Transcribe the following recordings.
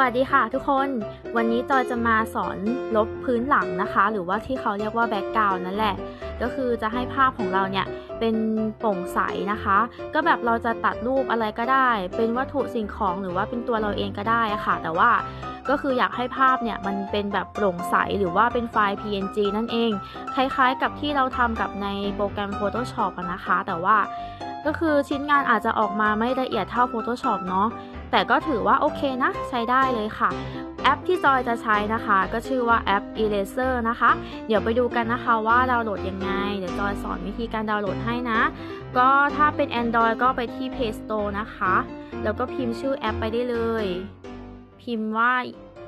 วัสดีค่ะทุกคน วันนี้จอยจะมาสอนลบพื้นหลังนะคะ หรือว่าที่เขาเรียกว่าแบ็กกราวน์นั่นแหละ ก็คือจะให้ภาพของเราเนี่ยเป็นโปร่งใสนะคะ ก็แบบเราจะตัดรูปอะไรก็ได้ เป็นวัตถุสิ่งของหรือว่าเป็นตัวเราเองก็ได้อะค่ะ แต่ว่าก็คืออยากให้ภาพเนี่ยมันเป็นแบบโปร่งใสหรือว่าเป็นไฟล์ PNG นั่นเอง คล้ายๆกับที่เราทำกับในโปรแกรม Photoshop นะคะ แต่ว่าก็คือชิ้นงานอาจจะออกมาไม่ละเอียดเท่า Photoshop เนาะ แต่ก็ถือว่าโอเคนะ ใช้ได้เลยค่ะแอปที่จอยจะใช้นะคะ ก็ชื่อว่าแอป Eraser นะคะ เดี๋ยวไปดูกันนะคะว่าดาวน์โหลดยังไง เดี๋ยวจอยสอนวิธีการดาวน์โหลดให้นะ ก็ถ้าเป็น Android ก็ไปที่ Play Store นะคะ แล้วก็พิมพ์ชื่อแอปไปได้เลย พิมพ์ว่า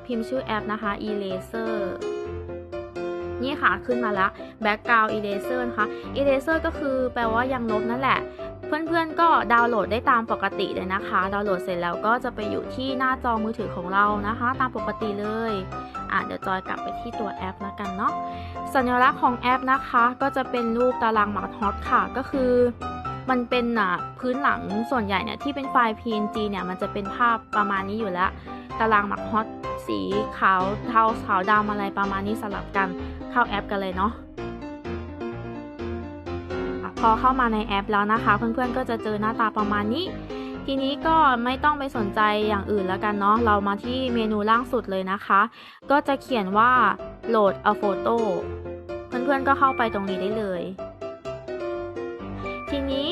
พิมพ์ชื่อแอปนะคะ Eraser นี่ค่ะขึ้นมาแล้ว Background Eraser นะคะ Eraser ก็คือแปลว่ายังลบนั่นแหละ เพื่อนๆก็ดาวน์โหลดได้ตามปกติเลยนะคะ ดาวน์โหลดเสร็จแล้วก็จะไปอยู่ที่หน้าจอมือถือของเรานะคะ ตามปกติเลยอะเดี๋ยวจอยกลับไปที่ตัวแอปแล้วกันเนาะสัญลักษณ์ของแอปนะคะ ก็จะเป็นรูปตารางหมากฮอตค่ะก็คือมันเป็นอะพื้นหลังส่วนใหญ่เนี่ยที่เป็นไฟล์ PNG เนี่ยมันจะเป็นภาพประมาณนี้อยู่แล้ว ตารางหมากฮอตสีขาวเทาขาวดำอะไรประมาณนี้สลับกันเข้าแอปกันเลยเนาะ อเข้ามาในแอปแล้วนะคะ เพื่อนๆก็จะเจอหน้าตาประมาณนี้ ทีนี้ก็ไม่ต้องไปสนใจอย่างอื่นแล้วกันเนาะเรามาที่เมนูล่างสุดเลยนะคะ ก็จะเขียนว่า load a photo เพื่อนๆก็เข้าไปตรงนี้ได้เลย ทีนี้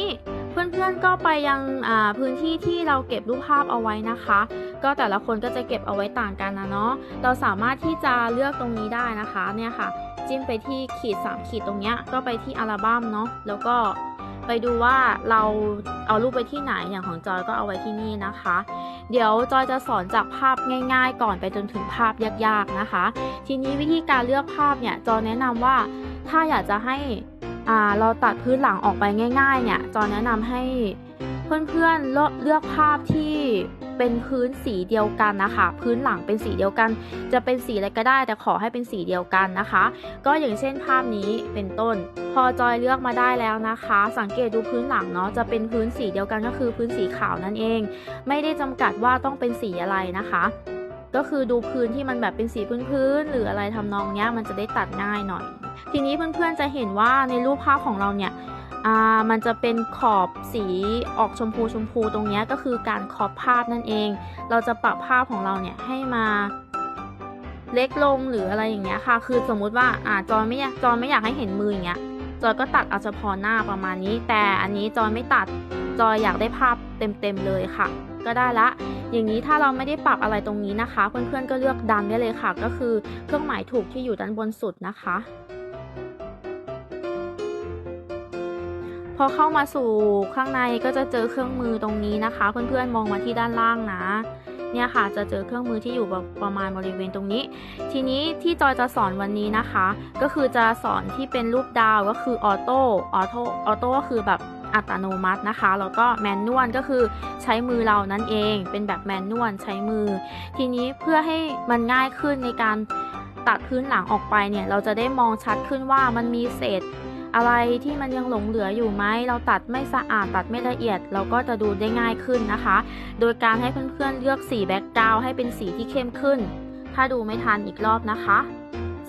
เพื่อนๆก็ไปยังอ่าพื้นที่ที่เราเก็บรูปภาพเอาไว้นะคะ ก็แต่ละคนก็จะเก็บเอาไว้ต่างกันนะเนาะเราสามารถที่จะเลือกตรงนี้ได้นะคะเนี่ยค่ะ จิ้มไปที่ขีด 3 ขีดตรงเนี้ยก็ไปที่อัลบั้มเนาะแล้วก็ไปดูว่าเราเอารูปไปที่ไหนอย่างของจอยก็เอาไว้ที่นี่นะคะ เดี๋ยวจอยจะสอนจากภาพง่าย ๆ ก่อนไปจนถึงภาพยากๆนะคะ ทีนี้วิธีการเลือกภาพเนี่ยจอยแนะนำว่าถ้าอยากจะให้อ่าเราตัดพื้นหลังออกไปง่าย ๆ เนี่ยจอยแนะนำให้ เพื่อนๆเลือกเลือกภาพที่เป็นพื้นสีเดียวกันนะคะ พื้นหลังเป็นสีเดียวกัน จะเป็นสีอะไรก็ได้ แต่ขอให้เป็นสีเดียวกันนะคะ ก็อย่างเช่นภาพนี้เป็นต้น พอจอยเลือกมาได้แล้วนะคะ สังเกตดูพื้นหลังเนาะจะเป็นพื้นสีเดียวกันก็คือพื้นสีขาวนั่นเอง ไม่ได้จำกัดว่าต้องเป็นสีอะไรนะคะ ก็คือดูพื้นที่มันแบบเป็นสีพื้นๆหรืออะไรทำนองเนี้ยมันจะได้ตัดง่ายหน่อย ทีนี้เพื่อนๆจะเห็นว่าในรูปภาพของเราเนี่ย อ่ามันจะเป็นขอบสีออกชมพูชมพูตรงนี้ก็คือการคอบภาพนั่นเอง เราจะปรับภาพของเราเนี่ยให้มาเล็กลงหรืออะไรอย่างเงี้ยค่ะ คือสมมุติว่าอ่าจอยไม่อยากจอยไม่อยากให้เห็นมืออย่างเงี้ยจอยก็ตัดเอาเฉพาะหน้าประมาณนี้ แต่อันนี้จอยไม่ตัดจอยอยากได้ภาพเต็มๆเลยค่ะ ก็ได้ละ อย่างนี้ถ้าเราไม่ได้ปรับอะไรตรงนี้นะคะ เพื่อนๆก็เลือกดันได้เลยค่ะ ก็คือเครื่องหมายถูกที่อยู่ด้านบนสุดนะคะ อเข้ามาสู่ข้างในก็จะเจอเครื่องมือตรงนี้นะคะ เพื่อนๆมองมาที่ด้านล่างนะ เนี่ยค่ะจะเจอเครื่องมือที่อยู่ประมาณบริเวณตรงนี้ ทีนี้ที่จอยจะสอนวันนี้นะคะ ก็คือจะสอนที่เป็นรูปดาวก็คือออโต้ออโต้ออโต้ก็คือแบบอัตโนมัตินะคะ แล้วก็แมนนวลก็คือใช้มือเรานั่นเอง เป็นแบบแมนนวลใช้มือ ทีนี้เพื่อให้มันง่ายขึ้นในการตัดพื้นหลังออกไปเนี่ย เราจะได้มองชัดขึ้นว่ามันมีเศษ อะไรที่มันยังหลงเหลืออยู่ไหมเราตัดไม่สะอาดตัดไม่ละเอียด เราก็จะดูได้ง่ายขึ้นนะคะ โดยการให้เพื่อนๆเลือกสีแบ็กกราวให้เป็นสีที่เข้มขึ้น ถ้าดูไม่ทันอีกรอบนะคะ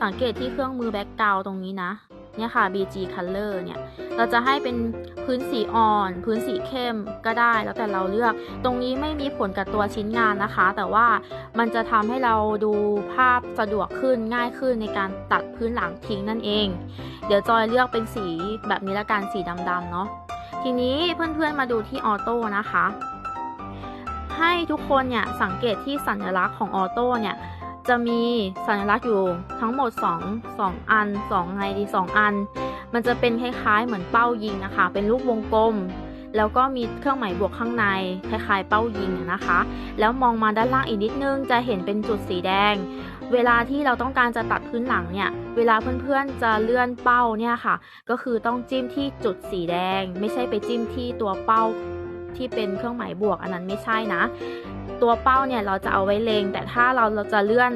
สังเกตที่เครื่องมือแบ็กกราวตรงนี้นะ เนี่ยค่ะ BG Color เนี่ย เราจะให้เป็นพื้นสีอ่อน พื้นสีเข้มก็ได้แล้วแต่เราเลือก ตรงนี้ไม่มีผลกับตัวชิ้นงานนะคะ แต่ว่ามันจะทำให้เราดูภาพสะดวกขึ้นง่ายขึ้นในการตัดพื้นหลังทิ้งนั่นเอง เดี๋ยวจอยเลือกเป็นสีแบบนี้ละกันสีดำๆเนาะ ทีนี้เพื่อนๆมาดูที่ออโต้นะคะ ให้ทุกคนเนี่ยสังเกตที่สัญลักษณ์ของออโต้เนี่ย จะมีสัญลักษณ์อยู่ทั้งหมด 2 2 อัน2ไงดี2อัน มันจะเป็นคล้ายๆเหมือนเป้ายิงนะคะ เป็นรูปวงกลม แล้วก็มีเครื่องหมายบวกข้างในคล้ายๆเป้ายิงนะคะ แล้วมองมาด้านล่างอีกนิดนึงจะเห็นเป็นจุดสีแดง เวลาที่เราต้องการจะตัดพื้นหลังเนี่ย เวลาเพื่อนๆจะเลื่อนเป้าเนี่ยค่ะ ก็คือต้องจิ้มที่จุดสีแดง ไม่ใช่ไปจิ้มที่ตัวเป้าที่เป็นเครื่องหมายบวกอันนั้นไม่ใช่นะ ตัวเป้าเนี่ยเราจะเอาไว้เลงแต่ถ้าเราเราจะเลื่อน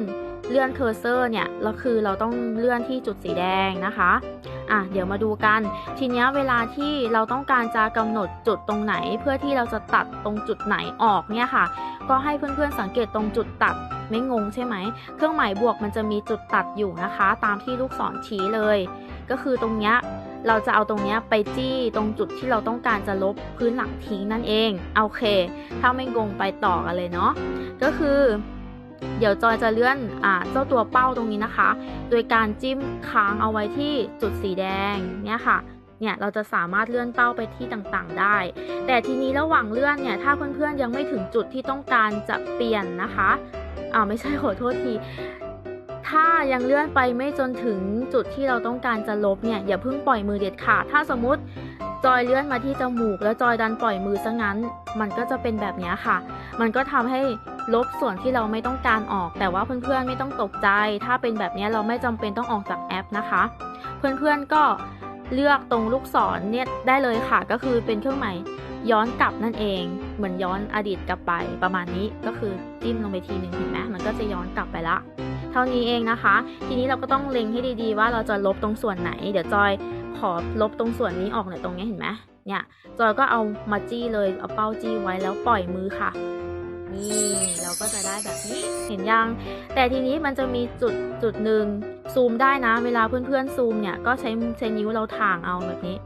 เลื่อนเคอร์เซอร์เนี่ยเราคือเราต้องเลื่อนที่จุดสีแดงนะคะอะเดี๋ยวมาดูกัน ทีเนี้ยเวลาที่เราต้องการจะกำหนดจุดตรงไหน เพื่อที่เราจะตัดตรงจุดไหนออกเนี่ยค่ะ ก็ให้เพื่อนๆสังเกตตรงจุดตัดไม่งงใช่ไหม เครื่องหมายบวกมันจะมีจุดตัดอยู่นะคะ ตามที่ลูกศรชี้เลย ก็คือตรงเนี้ย เราจะเอาตรงนี้ไปจี้ตรงจุดที่เราต้องการจะลบพื้นหลังทิ้งนั่นเองโอเค ถ้าไม่งงไปต่อกันเลยเนาะก็คือ เดี๋ยวจอยจะเลื่อนอ่าเจ้าตัวเป้าตรงนี้นะคะ โดยการจิ้มค้างเอาไว้ที่จุดสีแดงเนี่ยค่ะเนี่ยเราจะสามารถเลื่อนเป้าไปที่ต่างๆได้ แต่ทีนี้ระหว่างเลื่อนเนี่ยถ้าเพื่อนๆยังไม่ถึงจุดที่ต้องการจะเปลี่ยนนะคะอ่าไม่ใช่ขอโทษที ถ้ายังเลื่อนไปไม่จนถึงจุดที่เราต้องการจะลบเนี่ยอย่าเพิ่งปล่อยมือเด็ดขาดถ้าสมมติจอยเลื่อนมาที่จมูก แล้วจอยดันปล่อยมือซะงั้น มันก็จะเป็นแบบนี้ค่ะ มันก็ทำให้ลบส่วนที่เราไม่ต้องการออก แต่ว่าเพื่อนๆไม่ต้องตกใจ ถ้าเป็นแบบนี้เราไม่จำเป็นต้องออกจากแอปนะคะ เพื่อนๆก็เลือกตรงลูกศรเนี่ยได้เลยค่ะ ก็คือเป็นเครื่องหมาย ย้อนกลับนั่นเอง เหมือนย้อนอดีตกลับไปประมาณนี้ก็คือจิ้มลงไปทีหนึ่งเห็นไหมมันก็จะย้อนกลับไปละเท่านี้เองนะคะ ทีนี้เราก็ต้องเล็งให้ดีๆ ว่าเราจะลบตรงส่วนไหน เดี๋ยวจอยขอลบตรงส่วนนี้ออกหน่อยตรงนี้เห็นไหมเนี่ยจอยก็เอามาจี้เลยเอาเป้าจี้ไว้แล้วปล่อยมือค่ะนี่เราก็จะได้แบบนี้เห็นยัง แต่ทีนี้มันจะมีจุดจุดหนึ่งซูมได้นะ เวลาเพื่อนๆซูมเนี่ยก็ใช้ใช้นิ้วเราถ่างเอาแบบนี้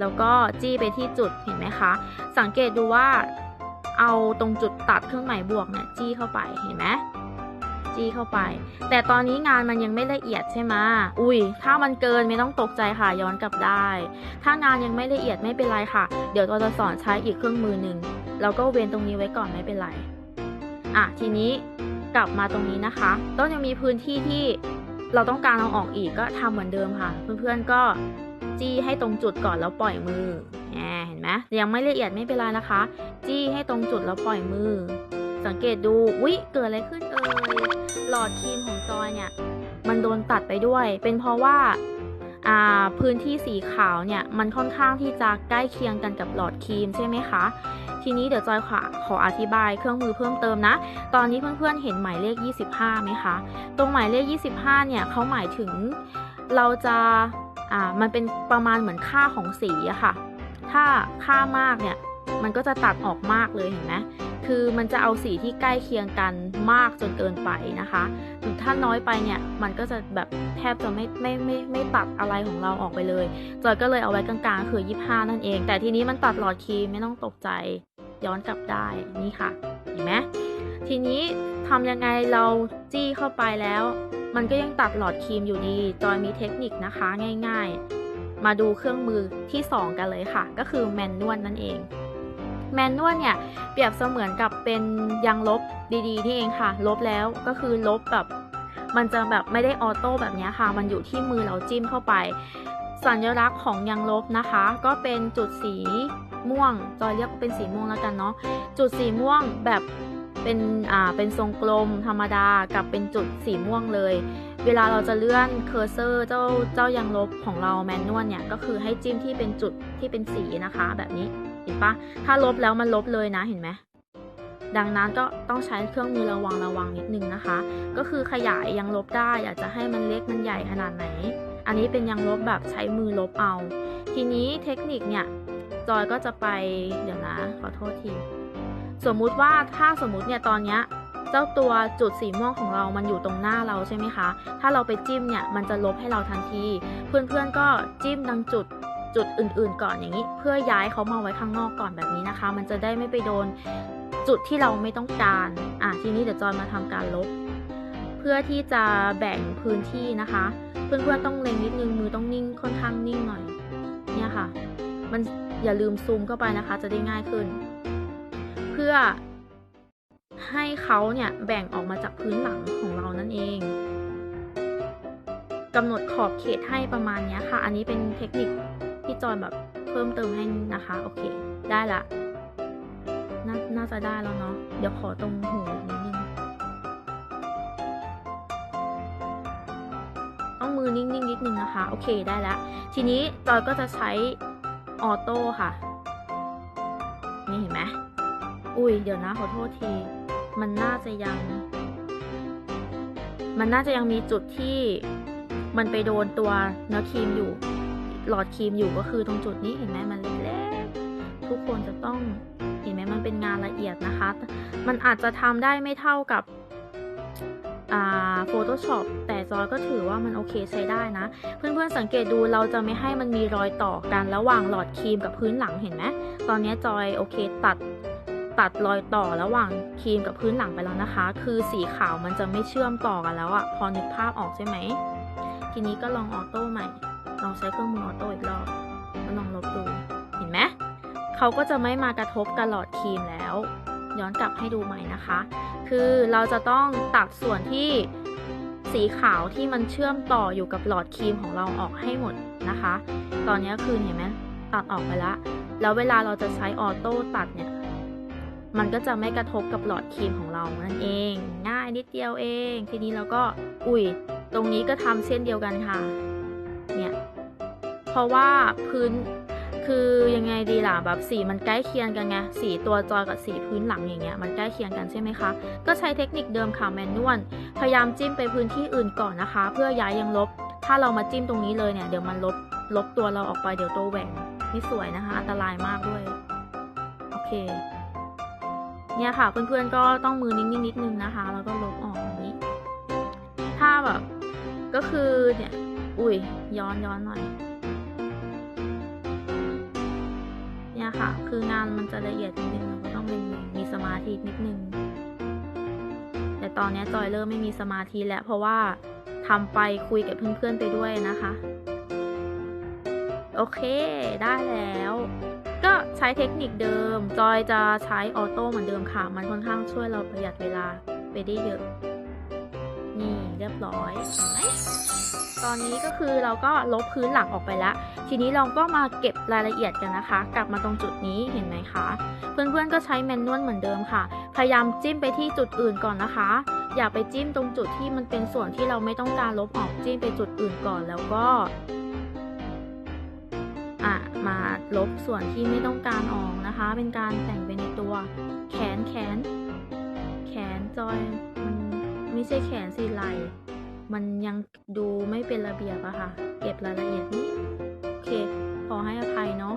แล้วก็จี้ไปที่จุดเห็นไหมคะ สังเกตดูว่าเอาตรงจุดตัดเครื่องหมายบวกเนี่ยจี้เข้าไปเห็นไหมจี้เข้าไป แต่ตอนนี้งานมันยังไม่ละเอียดใช่ไหมอุ้ย ถ้ามันเกินไม่ต้องตกใจค่ะย้อนกลับได้ ถ้างานยังไม่ละเอียดไม่เป็นไรค่ะ เดี๋ยวเราจะสอนใช้อีกเครื่องมือหนึ่งเราก็เว้นตรงนี้ไว้ก่อนไม่เป็นไร อะทีนี้กลับมาตรงนี้นะคะ ต้องยังมีพื้นที่ที่เราต้องการเอาออกอีกก็ทำเหมือนเดิมค่ะ เพื่อนๆก็ จี้ให้ตรงจุดก่อนแล้วปล่อยมือแหมเห็นไหมยังไม่ละเอียดไม่เป็นไรนะคะ จี้ให้ตรงจุดแล้วปล่อยมือ สังเกตดูอุ๊ยเกิดอะไรขึ้นเอ่ยหลอดครีมของจอยเนี่ย มันโดนตัดไปด้วย เป็นเพราะว่าอ่าพื้นที่สีขาวเนี่ย มันค่อนข้างที่จะใกล้เคียงกันกับหลอดครีมใช่ไหมคะ ทีนี้เดี๋ยวจอยขอขออธิบายเครื่องมือเพิ่มเติมนะ ตอนนี้เพื่อนๆเห็นหมายเลข 25ไหมคะ ตรงหมายเลข 25 เนี่ยเขาหมายถึงเราจะ อ่ามันเป็นประมาณเหมือนค่าของสีอะค่ะ ถ้าค่ามากเนี่ยมันก็จะตัดออกมากเลยเห็นไหมคือมันจะเอาสีที่ใกล้เคียงกันมากจนเกินไปนะคะหรือถ้าน้อยไปเนี่ยมันก็จะแบบแทบจะไม่ไม่ไม่ไม่ตัดอะไรของเราออกไปเลย จอยก็เลยเอาไว้กลางๆ คือ 25 นั่นเอง แต่ทีนี้มันตัดหลอดคีไม่ต้องตกใจย้อนกลับได้นี่ค่ะ เห็นไหมทีนี้ทำยังไงเราจี้เข้าไปแล้ว มันก็ยังตัดหลอดครีมอยู่ดี จอยมีเทคนิคนะคะง่ายๆ มาดูเครื่องมือที่ 2 กันเลยค่ะ ก็คือแมนนวลนั่นเอง แมนนวลเนี่ย เปรียบเสมือนกับเป็นยางลบดีๆนี่เองค่ะ ลบแล้วก็คือลบแบบมันจะแบบไม่ได้ออโต้แบบนี้ค่ะ มันอยู่ที่มือเราจิ้มเข้าไป สัญลักษณ์ของยางลบนะคะ ก็เป็นจุดสีม่วง จอยเรียกเป็นสีม่วงแล้วกันเนาะ จุดสีม่วงแบบ เป็นอ่าเป็นทรงกลมธรรมดากับเป็นจุดสีม่วงเลย เวลาเราจะเลื่อนเคอร์เซอร์เจ้าเจ้ายางลบของเราแมนนวลเนี่ยก็คือให้จิ้มที่เป็นจุดที่เป็นสีนะคะ แบบนี้เห็นปะถ้าลบแล้วมันลบเลยนะเห็นไหมดังนั้นก็ต้องใช้เครื่องมือระวังระวังนิดนึงนะคะ ก็คือขยายยางลบได้อยากจะให้มันเล็กมันใหญ่ขนาดไหน อันนี้เป็นยางลบแบบใช้มือลบเอา ทีนี้เทคนิคเนี่ยจอยก็จะไปเดี๋ยวนะ ขอโทษที สมมุติว่าถ้าสมมุติเนี่ยตอนเนี้ยเจ้าตัวจุดสีม่วงของเรามันอยู่ตรงหน้าเราใช่ไหมคะ ถ้าเราไปจิ้มเนี่ยมันจะลบให้เราทันที เพื่อนๆก็จิ้มดังจุดจุดอื่นๆ ก่อนอย่างนี้ เพื่อย้ายเขามาไว้ข้างนอกก่อนแบบนี้นะคะ มันจะได้ไม่ไปโดนจุดที่เราไม่ต้องการ อะทีนี้เดี๋ยวจอยมาทำการลบ เพื่อที่จะแบ่งพื้นที่นะคะ เพื่อนๆต้องเล็งนิดนึงมือต้องนิ่งค่อนข้างนิ่งหน่อย เนี่ยค่ะ มันอย่าลืมซูมเข้าไปนะคะ จะได้ง่ายขึ้น พื่อให้เขาเนี่ยแบ่งออกมาจากพื้นหลังของเรานั่นเองกำหนดขอบเขตให้ประมาณนี้ค่ะ อันนี้เป็นเทคนิคที่จอยแบบเพิ่มเติมให้นะคะ โอเค ได้ละนน่าจะได้แล้วเนาะ เดี๋ยวขอตรงหูนิดนึงต้องมือนิ่งๆนิดนึงนะคะ โอเค ได้ล้วทีนี้จอยก็จะใช้ออโต้ค่ะ อุ้ยเดี๋ยวนะขอโทษที มันน่าจะยัง มันน่าจะยังมีจุดที่มันไปโดนตัวเนื้อครีมอยู่ หลอดครีมอยู่ก็คือตรงจุดนี้เห็นไหมมันเล็กๆทุกคนจะต้องเห็นไหมมันเป็นงานละเอียดนะคะ มันอาจจะทำได้ไม่เท่ากับอ่า Photoshop แต่จอยก็ถือว่ามันโอเคใช้ได้นะ เพื่อนๆสังเกตดูเราจะไม่ให้มันมีรอยต่อกันระหว่างหลอดครีมกับพื้นหลังเห็นไหมตอนนี้จอยโอเคตัด ตัดรอยต่อระหว่างครีมกับพื้นหลังไปแล้วนะคะ คือสีขาวมันจะไม่เชื่อมต่อกันแล้วอะพอนึกภาพออกใช่ไหม ทีนี้ก็ลองออโต้ใหม่ ลองใช้เครื่องมือออโต้อีกรอบแล้วลองลบดู เห็นไหมเขาก็จะไม่มากระทบกับหลอดครีมแล้ว ย้อนกลับให้ดูใหม่นะคะ คือเราจะต้องตัดส่วนที่สีขาวที่มันเชื่อมต่ออยู่กับหลอดครีมของเราออกให้หมดนะคะ ตอนนี้คือเห็นไหมตัดออกไปละ แล้วเวลาเราจะใช้ออโต้ตัดเนี่ย มันก็จะไม่กระทบกับหลอดครีมของเรานั่นเอง ง่ายนิดเดียวเอง ทีนี้เราก็อุ้ยตรงนี้ก็ทำเช่นเดียวกันค่ะ เนี่ย เพราะว่าพื้นคือยังไงดีล่ะแบบสีมันใกล้เคียงกันไงสีตัวจอกับสีพื้นหลังอย่างเงี้ยมันใกล้เคียงกันใช่ไหมคะก็ใช้เทคนิคเดิมค่ะแมนนวลพยายามจิ้มไปพื้นที่อื่นก่อนนะคะ เพื่อย้ายยังลบ ถ้าเรามาจิ้มตรงนี้เลยเนี่ยเดี๋ยวมันลบลบตัวเราออกไปเดี๋ยวตัวแหว่งไม่สวยนะคะ อันตรายมากด้วย โอเค เนี่ยค่ะเพื่อนๆก็ต้องมือนิ่งๆนิดนึงนะคะ แล้วก็ลบออกอย่างนี้ ถ้าแบบก็คือเนี่ย อุ้ยย้อนย้อนหน่อย เนี่ยค่ะ คืองานมันจะละเอียดนิดนึงเราก็ต้องมีมีสมาธินิดนึง แต่ตอนนี้จอยเริ่มไม่มีสมาธิแล้วเพราะว่าทำไปคุยกับเพื่อนๆไปด้วยนะคะ โอเค ได้แล้ว ก็ใช้เทคนิคเดิม จอยจะใช้ออโต้เหมือนเดิมค่ะ มันค่อนข้างช่วยเราประหยัดเวลาไปได้เยอะ นี่เรียบร้อย ตอนนี้ก็คือเราก็ลบพื้นหลังออกไปแล้ว ทีนี้เราก็มาเก็บรายละเอียดกันนะคะ กลับมาตรงจุดนี้เห็นไหมคะ เพื่อนๆก็ใช้แมนนวลเหมือนเดิมค่ะ พยายามจิ้มไปที่จุดอื่นก่อนนะคะ อย่าไปจิ้มตรงจุดที่มันเป็นส่วนที่เราไม่ต้องการลบออกจิ้มไปจุดอื่นก่อนแล้วก็ อะมาลบส่วนที่ไม่ต้องการออกนะคะ เป็นการแต่งไปในตัว แขนแขน แขนจอยมันไม่ใช่แขนสิไหลมันยังดูไม่เป็นระเบียบอะค่ะ เก็บรายละเอียดนี้โอเคขอให้อภัยเนาะ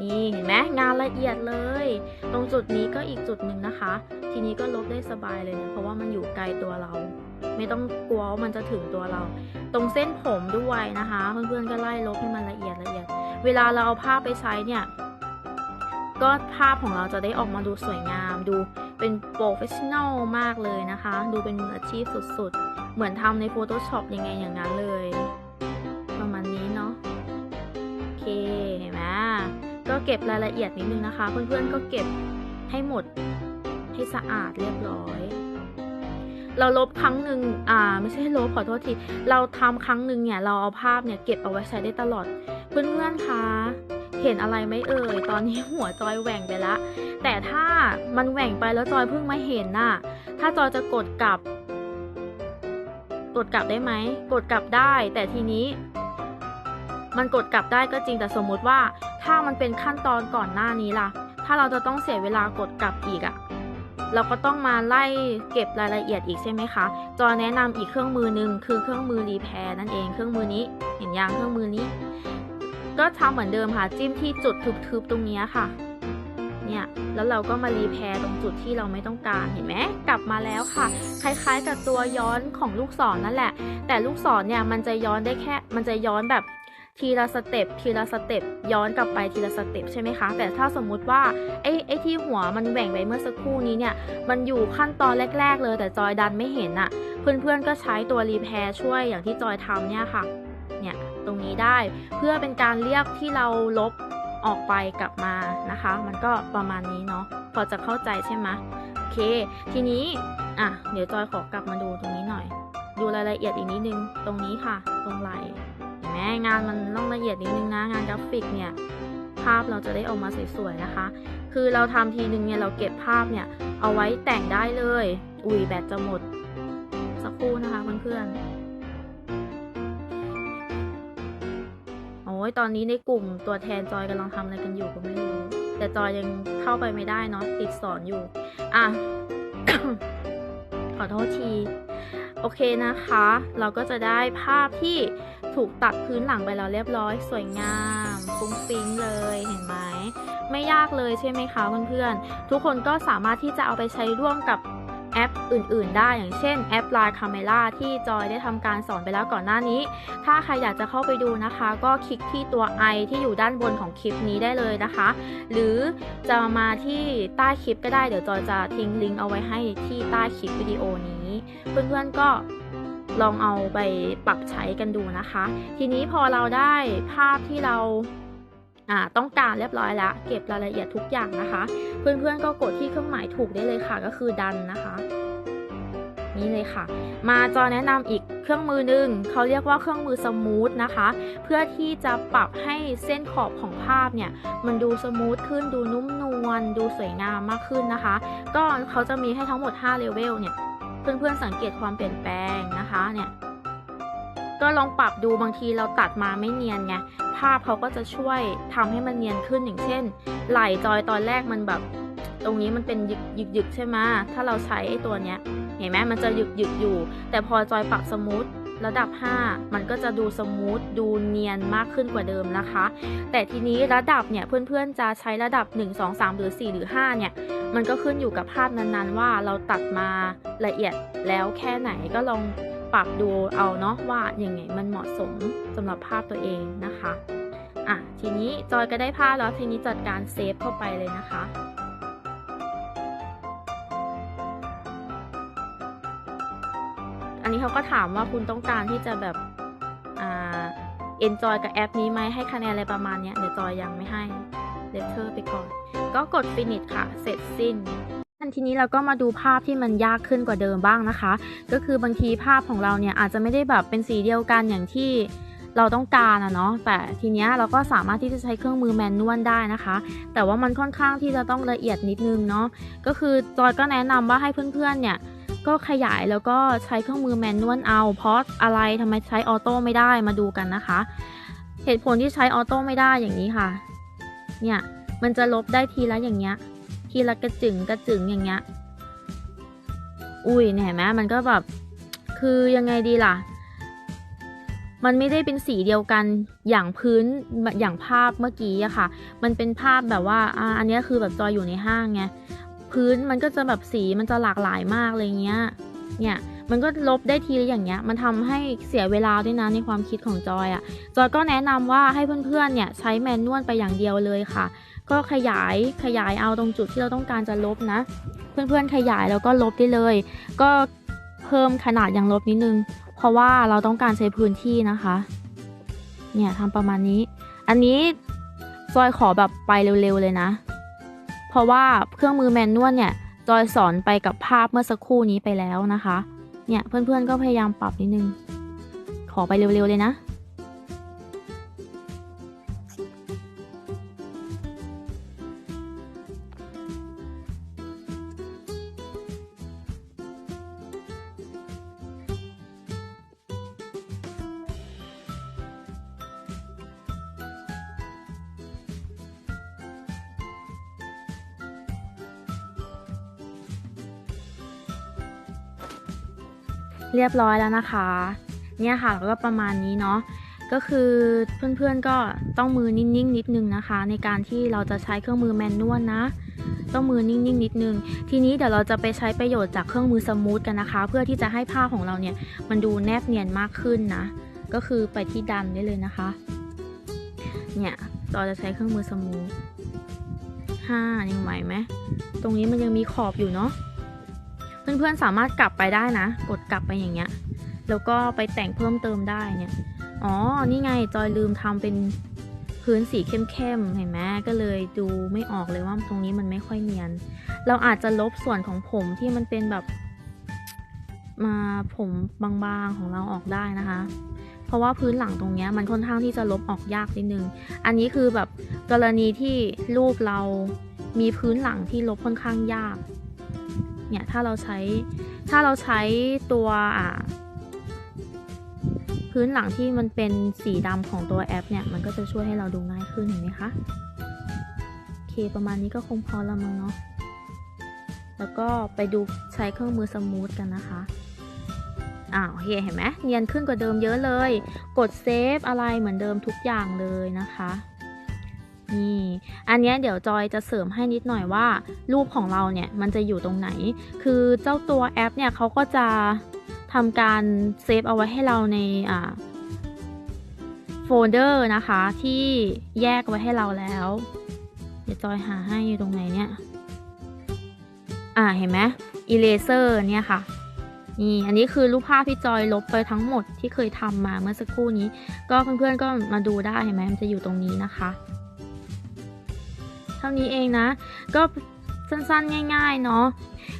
นี่เห็นไหมงานละเอียดเลย ตรงจุดนี้ก็อีกจุดหนึ่งนะคะ ทีนี้ก็ลบได้สบายเลยเนี่ยเพราะว่ามันอยู่ไกลตัวเรา ไม่ต้องกลัวว่ามันจะถึงตัวเรา ตรงเส้นผมด้วยนะคะ เพื่อนๆก็ไล่ลบให้มันละเอียดละเอียด เวลาเราเอาภาพไปใช้เนี่ย ก็ภาพของเราจะได้ออกมาดูสวยงาม ดูเป็นโปรเฟชชั่นอลมากเลยนะคะ ดูเป็นมืออาชีพสุดๆ เหมือนทำใน Photoshop ยังไงอย่างนั้นเลย ประมาณนี้เนาะโอเคเห็นไหมก็เก็บรายละเอียดนิดนึงนะคะ เพื่อนๆก็เก็บให้หมดให้สะอาดเรียบร้อยเราลบครั้งหนึ่งอ่า ไม่ใช่ลบขอโทษที เราทำครั้งหนึ่งเนี่ย เราเอาภาพเนี่ยเก็บเอาไว้ใช้ได้ตลอด เพื่อนๆคะเห็นอะไรไหมเอ่ย ตอนนี้หัวจอยแหว่งไปละ แต่ถ้ามันแหว่งไปแล้วจอยเพิ่งมาเห็นน่ะ ถ้าจอยจะกดกลับ กดกลับได้ไหม กดกลับได้ แต่ทีนี้ มันกดกลับได้ก็จริง แต่สมมุติว่า ถ้ามันเป็นขั้นตอนก่อนหน้านี้ล่ะ ถ้าเราจะต้องเสียเวลากดกลับอีกอะเราก็ต้องมาไล่เก็บรายละเอียดอีกใช่ไหมคะ จอยแนะนำอีกเครื่องมือหนึ่งคือเครื่องมือรีแพร์นั่นเอง เครื่องมือนี้ เห็นยังเครื่องมือนี้ ก็ทำเหมือนเดิมค่ะ จิ้มที่จุดทึบๆตรงนี้ค่ะ เนี่ย แล้วเราก็มารีแพร์ตรงจุดที่เราไม่ต้องการ เห็นไหมกลับมาแล้วค่ะ คล้ายๆ กับตัวย้อนของลูกศรนนั่นแหละ แต่ลูกศรเนี่ยมันจะย้อนได้แค่ มันจะย้อนแบบทีละสเต็ปทีละสเต็ปย้อนกลับไปทีละสเต็ปใช่ไหมคะ แต่ถ้าสมมุติว่าไอ้ไอ้ที่หัวมันแหว่งไปเมื่อสักครู่นี้เนี่ย มันอยู่ขั้นตอนแรก ๆ เลยแต่จอยดันไม่เห็นอะเพื่อนๆก็ใช้ตัวรีแพร์ช่วยอย่างที่จอยทำเนี่ยค่ะ ตรงนี้ได้ เพื่อเป็นการเรียกที่เราลบออกไปกลับมานะคะ มันก็ประมาณนี้เนาะพอจะเข้าใจใช่ไหมโอเค ทีนี้อะเดี๋ยวจอยขอกลับมาดูตรงนี้หน่อย ดูรายละเอียดอีกนิดนึงตรงนี้ค่ะ ตรงไหลเห็นไหมงานมันต้องละเอียดนิดนึงนะงานกราฟิกเนี่ยภาพเราจะได้ออกมาสวยๆนะคะ คือเราทำทีนึงเนี่ยเราเก็บภาพเนี่ยเอาไว้แต่งได้เลย อุ้ยแบตจะหมด สักครู่นะคะเพื่อนๆ ยตอนนี้ในกลุ่มตัวแทนจอยกำลังทำอะไรกันอยู่ก็ไม่รู้ แต่จอยยังเข้าไปไม่ได้เนาะติดสอนอยู่ อะ ขอโทษที โอเคนะคะ เราก็จะได้ภาพที่ถูกตัดพื้นหลังไปแล้วเรียบร้อย สวยงามฟุ้งฟิ้งเลยเห็นไหมไม่ยากเลยใช่ไหมคะเพื่อนๆ ทุกคนก็สามารถที่จะเอาไปใช้ร่วมกับ แอปอื่น ๆ ได้อย่างเช่นแอป Line Camera ที่จอยได้ทำการสอนไปแล้วก่อนหน้านี้ ถ้าใครอยากจะเข้าไปดูนะคะ ก็คลิกที่ตัว i ที่อยู่ด้านบนของคลิปนี้ได้เลยนะคะ หรือจะมาที่ใต้คลิปก็ได้เดี๋ยวจอยจะทิ้งลิงก์เอาไว้ให้ที่ใต้คลิปวิดีโอนี้ เพื่อน ๆ ก็ลองเอาไปปรับใช้กันดูนะคะ ทีนี้พอเราได้ภาพที่เราอ่า ต้องการเรียบร้อยแล้ว เก็บรายละเอียดทุกอย่างนะคะ เพื่อนๆก็กดที่เครื่องหมายถูกได้เลยค่ะ ก็คือดันนะคะนี่เลยค่ะ มาจอแนะนำอีกเครื่องมือหนึ่งเขาเรียกว่าเครื่องมือสมูทนะคะ เพื่อที่จะปรับให้เส้นขอบของภาพเนี่ย มันดูสมูทขึ้นดูนุ่มนวลดูสวยงามมากขึ้นนะคะ ก็เขาจะมีให้ทั้งหมด5เลเวลเนี่ย เพื่อนๆสังเกตความเปลี่ยนแปลงนะคะเนี่ย ก็ลองปรับดูบางทีเราตัดมาไม่เนียนไงภาพเขาก็จะช่วยทำให้มันเนียนขึ้นอย่างเช่น ไหล่จอยตอนแรกมันแบบ ตรงนี้มันเป็นยึกยึกยึกใช่ไหมถ้าเราใช้ไอ้ตัวเนี้ย เห็นไหมมันจะหยึกหยึกอยู่ แต่พอจอยปรับสมูทระดับ 5 มันก็จะดูสมูทดูเนียนมากขึ้นกว่าเดิมนะคะ แต่ทีนี้ระดับเนี่ยเพื่อนๆจะใช้ระดับ 1 2 3 หรือ 4 หรือ 5 เนี่ย มันก็ขึ้นอยู่กับภาพนั้นๆ ว่าเราตัดมาละเอียดแล้วแค่ไหนก็ลอง ปรับดูเอาเนาะว่าอย่างไงมันเหมาะสมสำหรับภาพตัวเองนะคะอะทีนี้จอยก็ได้ภาพแล้วทีนี้จัดการเซฟเข้าไปเลยนะคะอันนี้เขาก็ถามว่าคุณต้องการที่จะแบบอ่า enjoy กับแอปนี้ไหมให้คะแนนอะไรประมาณเนี้ยเดี๋ยวจอยยังไม่ให้ letter ไปก่อน ก็กด finish ค่ะ เสร็จสิ้น ทีนี้เราก็มาดูภาพที่มันยากขึ้นกว่าเดิมบ้างนะคะ ก็คือบางทีภาพของเราเนี่ยอาจจะไม่ได้แบบเป็นสีเดียวกันอย่างที่เราต้องการอะเนาะแต่ทีเนี้ยเราก็สามารถที่จะใช้เครื่องมือแมนนวลได้นะคะ แต่ว่ามันค่อนข้างที่จะต้องละเอียดนิดนึงเนาะก็คือจอยก็แนะนำว่าให้เพื่อนๆเนี่ยก็ขยายแล้วก็ใช้เครื่องมือแมนนวลเอา เพราะอะไรทำไมใช้ออโต้ไม่ได้มาดูกันนะคะ เหตุผลที่ใช้ออโต้ไม่ได้อย่างนี้ค่ะเนี่ยมันจะลบได้ทีละอย่างเงี้ย ทีละกระจึงกระจึงอย่างเงี้ย อุ้ยเนี่ยเห็นไหมมันก็แบบ คือยังไงดีล่ะ มันไม่ได้เป็นสีเดียวกันอย่างพื้นอย่างภาพเมื่อกี้อะค่ะ มันเป็นภาพแบบว่าอ่าอันนี้คือแบบจอยอยู่ในห้างไง พื้นมันก็จะแบบสีมันจะหลากหลายมากเลยเงี้ย เนี่ยมันก็ลบได้ทีละอย่างเงี้ย มันทำให้เสียเวลาด้วยนะในความคิดของจอยอะ่ะ จอยก็แนะนำว่าให้เพื่อนๆ เนี่ยใช้แมนนวลไปอย่างเดียวเลยค่ะ ก็ขยายขยายเอาตรงจุดที่เราต้องการจะลบนะ เพื่อนๆขยายแล้วก็ลบได้เลย ก็เพิ่มขนาดอย่างลบนิดนึง เพราะว่าเราต้องการใช้พื้นที่นะคะ เนี่ยทำประมาณนี้ อันนี้จอยขอแบบไปเร็วๆเลยนะ เพราะว่าเครื่องมือแมนนวลเนี่ยจอยสอนไปกับภาพเมื่อสักครู่นี้ไปแล้วนะคะ เนี่ยเพื่อนๆก็พยายามปรับนิดนึง ขอไปเร็วๆเลยนะ เรียบร้อยแล้วนะคะ เนี่ยค่ะก็ประมาณนี้เนาะก็คือเพื่อนๆก็ต้องมือนิ่งๆนิดนึงนะคะ ในการที่เราจะใช้เครื่องมือแมนนวลนะ ต้องมือนิ่งๆนิดนึง ทีนี้เดี๋ยวเราจะไปใช้ประโยชน์จากเครื่องมือสมูทกันนะคะ เพื่อที่จะให้ผ้าของเราเนี่ยมันดูแนบเนียนมากขึ้นนะ ก็คือไปที่ดันได้เลยนะคะ เนี่ยเราจะใช้เครื่องมือสมูทห้ายังไหวไหมตรงนี้มันยังมีขอบอยู่เนาะ เพื่อนๆสามารถกลับไปได้นะ กดกลับไปอย่างเงี้ย แล้วก็ไปแต่งเพิ่มเติมได้เนี่ย อ๋อ นี่ไงจอยลืมทำเป็นพื้นสีเข้มๆ เห็นไหมก็เลยดูไม่ออกเลยว่าตรงนี้มันไม่ค่อยเนียน เราอาจจะลบส่วนของผมที่มันเป็นแบบมาผมบางๆของเราออกได้นะคะ เพราะว่าพื้นหลังตรงเนี้ยมันค่อนข้างที่จะลบออกยากนิดนึง อันนี้คือแบบกรณีที่รูปเรามีพื้นหลังที่ลบค่อนข้างยาก เนี่ยถ้าเราใช้ถ้าเราใช้ตัวอ่าพื้นหลังที่มันเป็นสีดำของตัวแอปเนี่ย มันก็จะช่วยให้เราดูง่ายขึ้นเห็นไหมคะ โอเค ประมาณนี้ก็คงพอล้วมั้งเนาะ แล้วก็ไปดูใช้เครื่องมือสมูทกันนะคะอ้าวเห็นไหมเนียนขึ้นกว่าเดิมเยอะเลย กดเซฟอะไรเหมือนเดิมทุกอย่างเลยนะคะ นี่ อันนี้เดี๋ยวจอยจะเสริมให้นิดหน่อยว่า รูปของเราเนี่ยมันจะอยู่ตรงไหน คือเจ้าตัวแอปเนี่ยเขาก็จะทำการเซฟเอาไว้ให้เราในอ่าโฟลเดอร์นะคะที่แยกไว้ให้เราแล้ว เดี๋ยวจอยหาให้อยู่ตรงไหนเนี่ย อ่าเห็นไหม eraser เนี่ยค่ะนี่อันนี้คือรูปภาพที่จอยลบไปทั้งหมดที่เคยทำมาเมื่อสักครู่นี้ ก็เพื่อนๆก็มาดูได้เห็นไหมมันจะอยู่ตรงนี้นะคะ เท่านี้เองนะ ก็สั้นๆ ง่าย ๆ เนาะ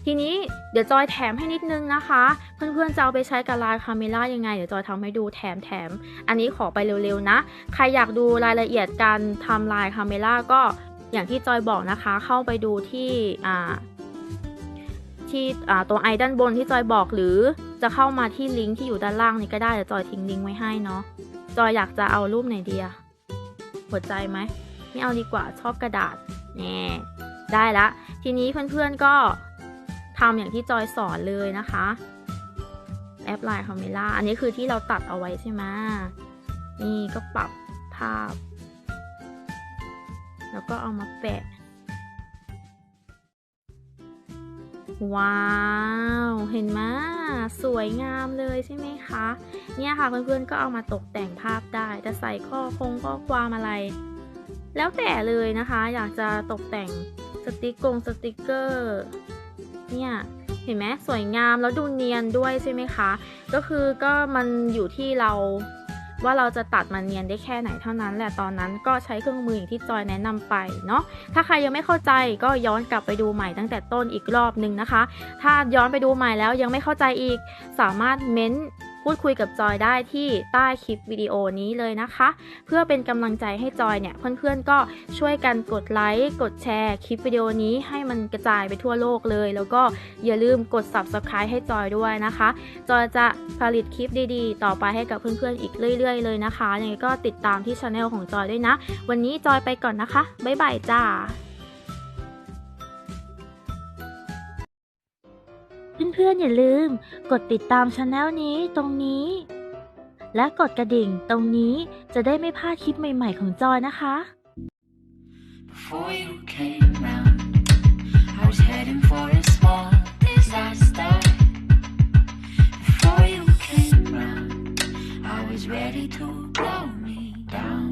ทีนี้เดี๋ยวจอยแถมให้นิดนึงนะคะ เพื่อนๆจะเอาไปใช้กับลน์คาเมล่ายังไง เดี๋ยวจอยทำให้ดูแถมแถม อันนี้ขอไปเร็วๆ นะ ใครอยากดูรายละเอียดการทำลน์คาเมล่าก็อย่างที่จอยบอกนะคะ เข้าไปดูที่อ่าที่ตรงไอด้านบนที่จอยบอกหรือจะเข้ามาที่ลิงก์ที่อยู่ด้านล่างนี้ก็ได้เดี๋ยวจอยทิ้งลิงก์ไว้ให้เนาะจอยอยากจะเอารูปไหนดีอะหัวใจไหม ไม่เอาดีกว่าชอบกระดาษแน่ได้ละ ทีนี้เพื่อนๆก็ทำอย่างที่จอยสอนเลยนะคะแอปไลน์คาเมล่าอันนี้คือที่เราตัดเอาไว้ใช่ไหมนี่ก็ปรับภาพ แล้วก็เอามาแปะ ว้าว เห็นไหมสวยงามเลยใช่ไหมคะ เนี่ยค่ะเพื่อนๆก็เอามาตกแต่งภาพได้จะใส่ข้อคงข้อความอะไร แล้วแต่เลยนะคะ อยากจะตกแต่งสติกกงสติกเกอร์ เนี่ยเห็นไหมสวยงามแล้วดูเนียนด้วยใช่ไหมคะ ก็คือก็มันอยู่ที่เราว่าเราจะตัดมันเนียนได้แค่ไหนเท่านั้นแหละตอนนั้นก็ใช้เครื่องมืออย่างที่จอยแนะนำไปเนาะถ้าใครยังไม่เข้าใจก็ย้อนกลับไปดูใหม่ตั้งแต่ต้นอีกรอบหนึ่งนะคะ ถ้าย้อนไปดูใหม่แล้วยังไม่เข้าใจอีก สามารถเม้น พูดคุยกับจอยได้ที่ใต้คลิปวิดีโอนี้เลยนะคะ เพื่อเป็นกำลังใจให้จอยเนี่ยเพื่อนๆก็ช่วยกันกดไลค์กดแชร์คลิปวิดีโอนี้ให้มันกระจายไปทั่วโลกเลย แล้วก็อย่าลืมกด subscribe ให้จอยด้วยนะคะ จอยจะผลิตคลิปดีๆ ต่อไปให้กับเพื่อนๆอีกเรื่อย ๆ เลยนะคะยังไงก็ติดตามที่ช anel ของจอยด้วยนะ วันนี้จอยไปก่อนนะคะ บ๊ายบายจ้า พื่อนๆอย่าลืม กดติดตามช anel นี้ตรงนี้ และกดกระดิ่งตรงนี้จะได้ไม่พลาดคลิปใหม่ๆของจอยนะคะ Before you came round, I was heading for a small disaster. Before you came round, I was ready to blow me down.